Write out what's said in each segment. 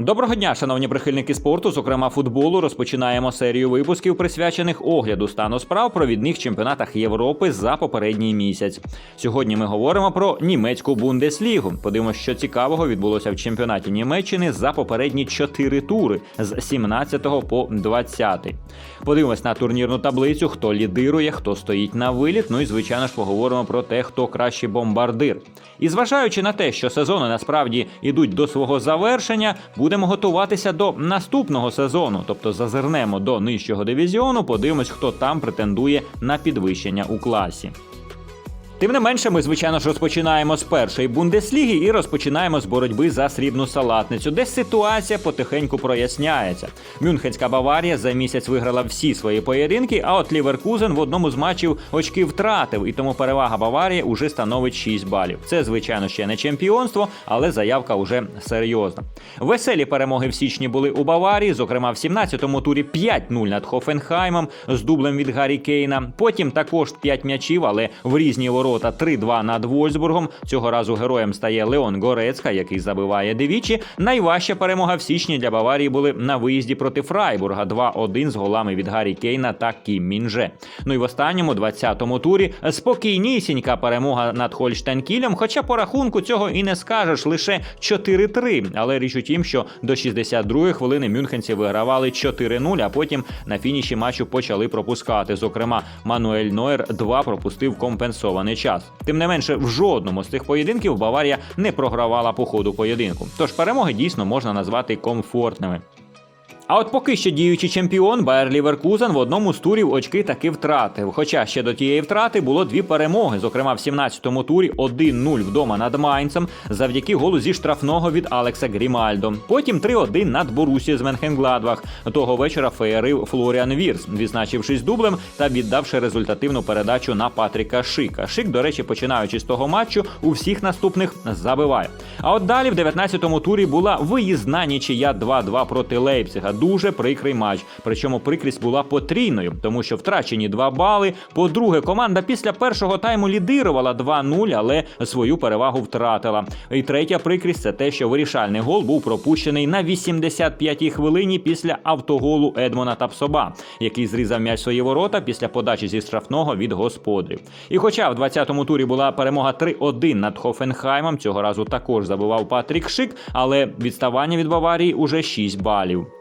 Доброго дня, шановні прихильники спорту, зокрема футболу. Розпочинаємо серію випусків, присвячених огляду стану справ про відних чемпіонатах Європи за попередній місяць. Сьогодні ми говоримо про німецьку бундеслігу. Подивимося, що цікавого відбулося в чемпіонаті Німеччини за попередні чотири тури з 17 по 20. Подивимось на турнірну таблицю, хто лідирує, хто стоїть на виліт. Ну і звичайно ж поговоримо про те, хто кращий бомбардир. І зважаючи на те, що сезони насправді йдуть до свого завершення, будемо готуватися до наступного сезону, тобто зазирнемо до нижчого дивізіону, подивимось, хто там претендує на підвищення у класі. Тим не менше, ми звичайно ж розпочинаємо з першої бундесліги і розпочинаємо з боротьби за срібну салатницю, де ситуація потихеньку проясняється. Мюнхенська Баварія за місяць виграла всі свої поєдинки, а от Ліверкузен в одному з матчів очки втратив, і тому перевага Баварії уже становить 6 балів. Це, звичайно, ще не чемпіонство, але заявка уже серйозна. Веселі перемоги в січні були у Баварії, зокрема в 17-му турі 5-0 над Хофенхаймом з дублем від Гаррі Кейна. Потім також 5 м'ячів, але в різні ворота 3-2 над Вольсбургом. Цього разу героєм стає Леон Горецька, який забиває двічі. Найважча перемога в січні для Баварії були на виїзді проти Фрайбурга 2-1 з голами від Гаррі Кейна та Кім Мінже. Ну і в останньому 20-му турі спокійнісінька перемога над Хольштайнкілем, хоча по рахунку цього і не скажеш лише 4-3. Але річ у тім, що до 62-ї хвилини мюнхенці вигравали 4-0, а потім на фініші матчу почали пропускати. Зокрема, Мануель Нойер 2 пропустив компенсований час. Тим не менше, в жодному з цих поєдинків Баварія не програвала по ходу поєдинку. Тож перемоги дійсно можна назвати комфортними. А от поки що діючий чемпіон Байер Ліверкузен в одному з турів очки таки втратив. Хоча ще до тієї втрати було дві перемоги. Зокрема, в 17-му турі 1-0 вдома над Майнцем завдяки голу зі штрафного від Алекса Грімальдо. Потім 3-1 над Борусією з Менхенгладбах. Того вечора феєрив Флоріан Вірс, відзначившись дублем та віддавши результативну передачу на Патріка Шика. Шик, до речі, починаючи з того матчу, у всіх наступних забиває. А от далі в 19-му турі була виїзна нічия 2-2 проти Лейпцига. Дуже прикрий матч. Причому прикрість була потрійною, тому що втрачені 2 бали. По-друге, команда після першого тайму лідирувала 2-0, але свою перевагу втратила. І третя прикрість це те, що вирішальний гол був пропущений на 85-й хвилині після автоголу Едмона Тапсоба, який зрізав м'яч свої ворота після подачі зі штрафного від господарів. І хоча в 20-му турі була перемога 3-1 над Хофенхаймом, цього разу також забивав Патрік Шик, але відставання від Баварії уже 6 балів.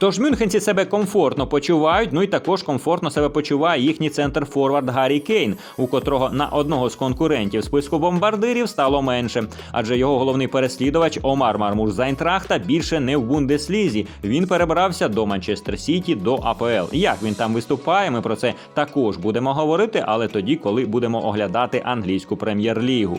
Тож мюнхенці себе комфортно почувають, ну і також комфортно себе почуває їхній центр форвард Гаррі Кейн, у котрого на одного з конкурентів списку бомбардирів стало менше, адже його головний переслідувач Омар Мармур з Айнтрахта більше не в Бундеслізі. Він перебрався до Манчестер Сіті до АПЛ. Як він там виступає, ми про це також будемо говорити, але тоді, коли будемо оглядати англійську прем'єр-лігу.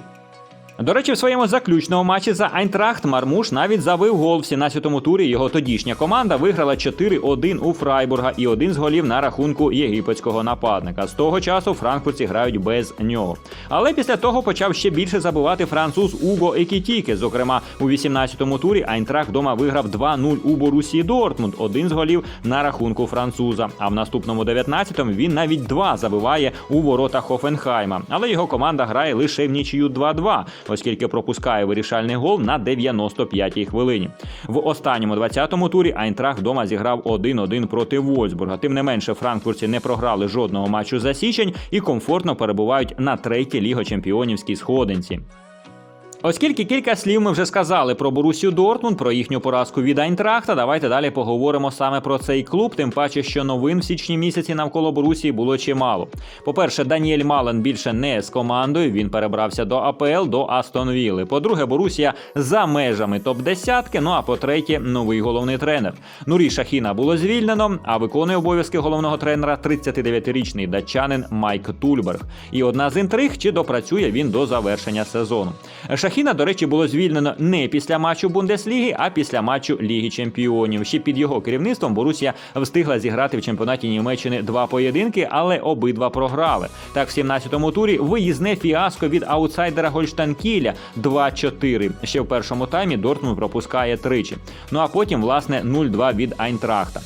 До речі, в своєму заключному матчі за Айнтрахт Мармуш навіть забив гол в 17-му турі. Його тодішня команда виграла 4-1 у Фрайбурга і один з голів на рахунку єгипетського нападника. З того часу франкфуртці грають без нього. Але після того почав ще більше забивати француз Уго Екітіке. Зокрема, у 18-му турі Айнтрахт вдома виграв 2-0 у Борусії Дортмунд. Один з голів на рахунку француза. А в наступному 19-му він навіть два забиває у ворота Хофенхайма. Але його команда грає лише в нічию 2-2 оскільки пропускає вирішальний гол на 95-й хвилині. В останньому 20-му турі Айнтрах вдома зіграв 1-1 проти Вольсбурга. Тим не менше, франкфуртці не програли жодного матчу за січень і комфортно перебувають на третій лігочемпіонівській сходинці. Оскільки кілька слів ми вже сказали про Борусію Дортмунд, про їхню поразку від Айнтрахта, давайте далі поговоримо саме про цей клуб, тим паче, що новин в січні місяці навколо Борусії було чимало. По-перше, Даніель Мален більше не з командою. Він перебрався до АПЛ до Астон Вілли. По-друге, Борусія за межами топ-10. Ну а по-третє, новий головний тренер. Нурі Шахіна було звільнено, а виконує обов'язки головного тренера 39-річний датчанин Майк Тульберг. І одна з інтриг, чи допрацює він до завершення сезону. Шахіна, до речі, було звільнено не після матчу Бундесліги, а після матчу Ліги Чемпіонів. Ще під його керівництвом Борусія встигла зіграти в чемпіонаті Німеччини два поєдинки, але обидва програли. Так, в 17-му турі виїзне фіаско від аутсайдера Гольштанкіля 2-4. Ще в першому таймі Дортмунд пропускає тричі. Ну а потім, власне, 0-2 від Айнтрахта.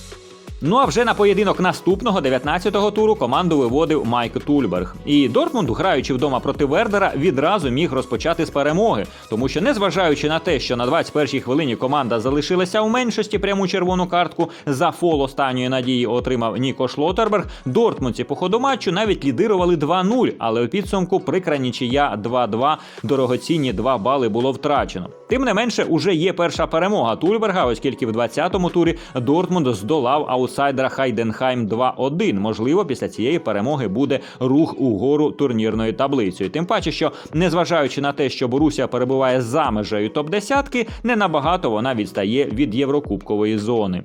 Ну а вже на поєдинок наступного 19-го туру команду виводив Майк Тульберг. І Дортмунд, граючи вдома проти Вердера, відразу міг розпочати з перемоги, тому що, незважаючи на те, що на 21-й хвилині команда залишилася у меншості пряму червону картку за фол останньої надії отримав Ніко Шлотерберг. Дортмундці по ходу матчу навіть лідирували 2-0, але у підсумку прикра нічия 2-2, дорогоцінні 2 бали було втрачено. Тим не менше, уже є перша перемога Тульберга, оскільки в 20-му турі Дортмунд здолав аутсайдера Хайденхайм 2-1. Можливо, після цієї перемоги буде рух угору турнірною таблицею. Тим паче, що незважаючи на те, що Борусія перебуває за межею топ-10, не набагато вона відстає від Єврокубкової зони.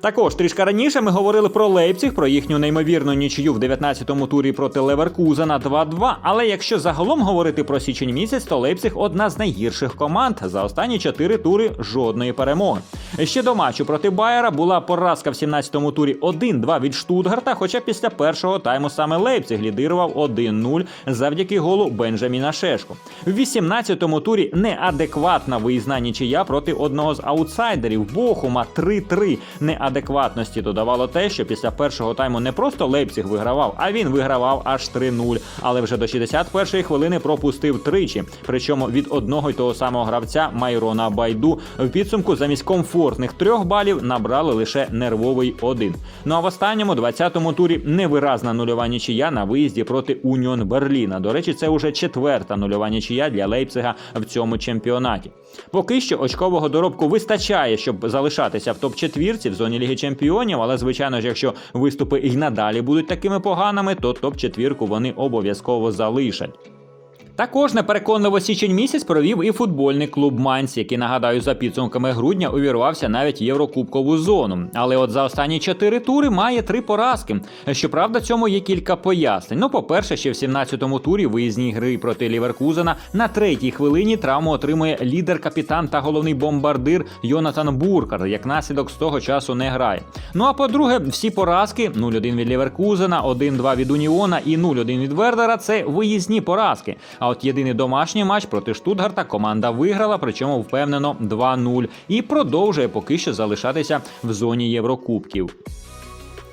Також трішки раніше ми говорили про Лейпціг, про їхню неймовірну нічию в 19-му турі проти Леверкузена 2-2. Але якщо загалом говорити про січень місяць, то Лейпціг одна з найгірших команд. За останні чотири тури жодної перемоги. Ще до матчу проти Байера була поразка в 17-му турі 1-2 від Штутгарта. Хоча після першого тайму саме Лейпціг лідирував 1-0 завдяки голу Бенджаміна Шешко. В 18-му турі неадекватна виїзна нічия проти одного з аутсайдерів Бохума 3-3. Неадекватності додавало те, що після першого тайму не просто Лейпціг вигравав, а він вигравав аж 3-0. Але вже до 61-ї хвилини пропустив тричі. Причому від одного й того самого гравця Майрона Байду в підсумку замість комфортних трьох балів набрали лише нервовий один. Ну а в останньому 20-му турі невиразна нульова нічия на виїзді проти Уніон Берліна. До речі, це уже четверта нульова нічия для Лейпцига в цьому чемпіонаті. Поки що очкового доробку вистачає, щоб залишатися в топ-четвірці в зоні Ліги Чемпіонів, але звичайно ж, якщо виступи і надалі будуть такими поганими, то топ-четвірку вони обов'язково залишать. Також непереконливо січень місяць провів і футбольний клуб Манс, який нагадаю за підсумками грудня увірвався навіть єврокубкову зону. Але от за останні чотири тури має три поразки. Щоправда, цьому є кілька пояснень. Ну, по-перше, ще в 17-му турі виїзній гри проти Ліверкузена на третій хвилині травму отримує лідер, капітан та головний бомбардир Йонатан Буркар. Як наслідок з того часу не грає. Ну а по-друге, всі поразки 0-1 від Ліверкузена, 1-2 від Уніона і 0-1 від Вердера це виїзні поразки. А от єдиний домашній матч проти Штутгарта команда виграла, причому впевнено 2-0, і продовжує поки що залишатися в зоні Єврокубків.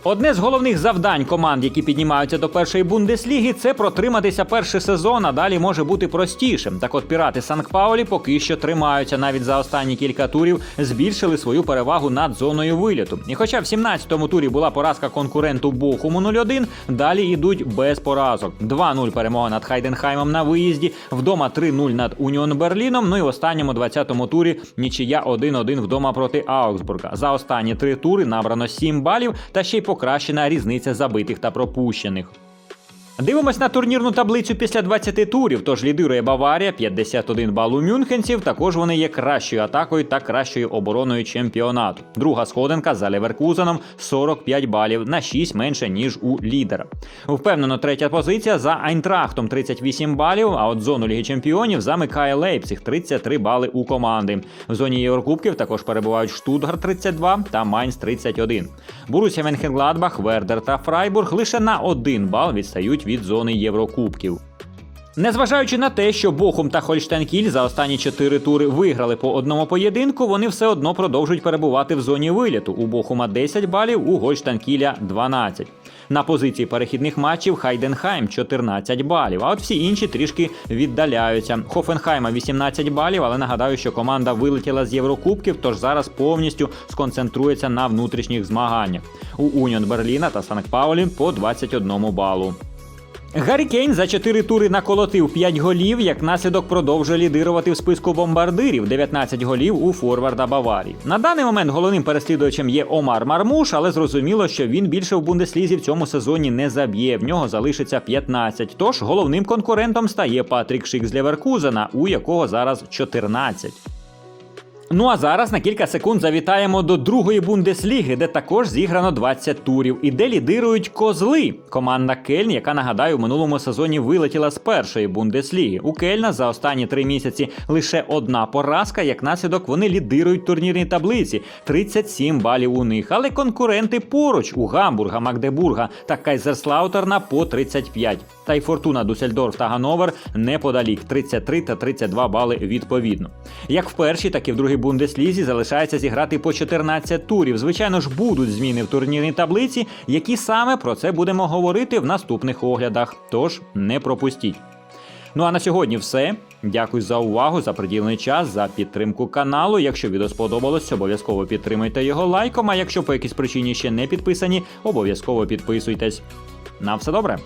Одне з головних завдань команд, які піднімаються до першої бундесліги, це протриматися перший сезон, а далі може бути простішим. Так от пірати Санкт-Паулі поки що тримаються навіть за останні кілька турів, збільшили свою перевагу над зоною виліту. І хоча в 17-му турі була поразка конкуренту Бохуму 0-1, далі йдуть без поразок. 2-0 перемога над Хайденхаймом на виїзді, вдома 3-0 над Уніон Берліном. Ну і в останньому 20-му турі нічия 1-1 вдома проти Аугсбурга. За останні три тури набрано 7 балів та ще й покращена різниця забитих та пропущених. Дивимось на турнірну таблицю після 20 турів. Тож лідирує Баварія 51 бал у мюнхенців. Також вони є кращою атакою та кращою обороною чемпіонату. Друга сходинка за Леверкузеном 45 балів на 6 менше ніж у лідера. Впевнено, третя позиція за Айнтрахтом 38 балів. А от зону Ліги Чемпіонів замикає Лейпциг 33 бали у команди. В зоні Єврокубків також перебувають Штутгарт 32 та Майнц 31. Борусія Менхенгладбах, Вердер та Фрайбург лише на один бал відстають від зони Єврокубків. Незважаючи на те, що Бохум та Хольштейн-Кіль за останні чотири тури виграли по одному поєдинку, вони все одно продовжують перебувати в зоні виліту. У Бохума 10 балів, у Гольштейн-Кіля 12. На позиції перехідних матчів Хайденхайм 14 балів, а от всі інші трішки віддаляються. Хофенхайма 18 балів, але нагадаю, що команда вилетіла з Єврокубків, тож зараз повністю сконцентрується на внутрішніх змаганнях. У Уніон Берліна та Санкт-Паулі по 21 балу. Гаррі Кейн за 4 тури наколотив 5 голів, як наслідок продовжує лідирувати в списку бомбардирів 19 голів у форварда Баварії. На даний момент головним переслідувачем є Омар Мармуш, але зрозуміло, що він більше в Бундеслізі в цьому сезоні не заб'є. В нього залишиться 15. Тож головним конкурентом стає Патрік Шик з Леверкузена, у якого зараз 14. Ну а зараз на кілька секунд завітаємо до другої бундесліги, де також зіграно 20 турів, і де лідирують козли. Команда Кельн, яка нагадаю, в минулому сезоні вилетіла з першої бундесліги. У Кельна за останні три місяці лише одна поразка. Як наслідок вони лідирують турнірній таблиці 37 балів у них. Але конкуренти поруч у Гамбурга, Магдебурга та Кайзерслаутерна по 35. та й Фортуна Дусельдорф та Гановер неподалік 33 та 32 бали відповідно. Як в першій, так і в другій бундеслізі залишається зіграти по 14 турів. Звичайно ж, будуть зміни в турнірній таблиці, які саме про це будемо говорити в наступних оглядах. Тож не пропустіть. Ну а на сьогодні все. Дякую за увагу, за приділений час, за підтримку каналу. Якщо відео сподобалось, обов'язково підтримуйте його лайком. А якщо по якійсь причині ще не підписані, обов'язково підписуйтесь. На все добре.